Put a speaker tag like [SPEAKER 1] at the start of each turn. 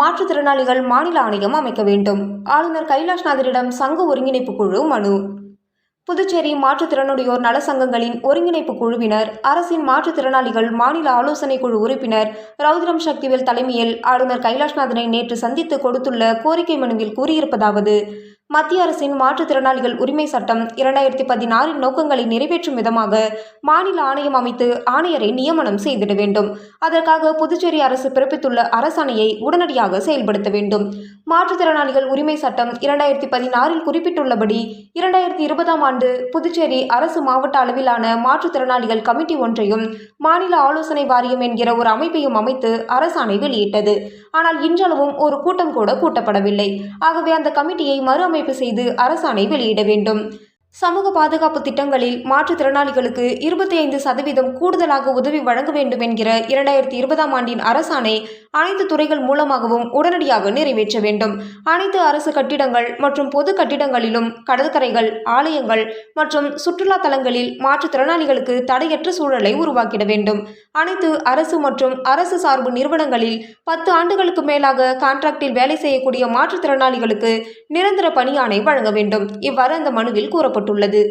[SPEAKER 1] மாற்றுத்திறனாளிகள் மாநில ஆணையம் அமைக்க வேண்டும். ஆளுநர் கைலாஷ்நாதரிடம் சங்க ஒருங்கிணைப்பு குழு மனு. புதுச்சேரி மாற்றுத்திறனுடையோர் நல சங்கங்களின் ஒருங்கிணைப்பு குழுவினர் அரசின் மாற்றுத்திறனாளிகள் மாநில ஆலோசனை குழு உறுப்பினர் ரவுதிரம் சக்திவேல் தலைமையில் ஆளுநர் கைலாஷ்நாதனை நேற்று சந்தித்து கொடுத்துள்ள கோரிக்கை மனுவில் கூறியிருப்பதாவது மத்திய அரசின் மாற்றுத்திறனாளிகள் உரிமை சட்டம் இரண்டாயிரத்தி பதினாறின் நோக்கங்களை நிறைவேற்றும் விதமாக மாநில ஆணையம் அமைத்து ஆணையரை நியமனம் செய்திட வேண்டும். அதற்காக புதுச்சேரி அரசு பிறப்பித்துள்ள அரசாணையை உடனடியாக செயல்படுத்த வேண்டும். மாற்றுத்திறனாளிகள் உரிமை சட்டம் இரண்டாயிரத்தி பதினாறில் குறிப்பிட்டுள்ளபடி இரண்டாயிரத்தி இருபதாம் ஆண்டு புதுச்சேரி அரசு மாவட்ட அளவிலான மாற்றுத்திறனாளிகள் கமிட்டி ஒன்றையும் மாநில ஆலோசனை வாரியம் என்கிற ஒரு அமைப்பையும் அமைத்து அரசாணை வெளியிட்டது. ஆனால் இன்றளவும் ஒரு கூட்டம் கூட கூட்டப்படவில்லை. ஆகவே அந்த கமிட்டியை மறு அமைப்பு செய்து அரசாணை வெளியிட வேண்டும். சமூக பாதுகாப்பு திட்டங்களில் மாற்றுத்திறனாளிகளுக்கு இருபத்தி ஐந்து சதவீதம் கூடுதலாக உதவி வழங்க வேண்டும் என்கிற இரண்டாயிரத்தி இருபதாம் ஆண்டின் அரசாணை அனைத்து துறைகள் மூலமாகவும் உடனடியாக நிறைவேற்ற வேண்டும். அனைத்து அரசு கட்டிடங்கள் மற்றும் பொது கட்டிடங்களிலும் கடற்கரைகள் ஆலயங்கள் மற்றும் சுற்றுலா தலங்களில் மாற்றுத்திறனாளிகளுக்கு தடையற்ற சூழலை உருவாக்கிட வேண்டும். அனைத்து அரசு மற்றும் அரசு சார்பு நிறுவனங்களில் பத்து ஆண்டுகளுக்கு மேலாக கான்ட்ராக்டில் வேலை செய்யக்கூடிய மாற்றுத்திறனாளிகளுக்கு நிரந்தர பணியாணை வழங்க வேண்டும். இவ்வாறு அந்த மனுவில் கூறப்பட்டுள்ளது.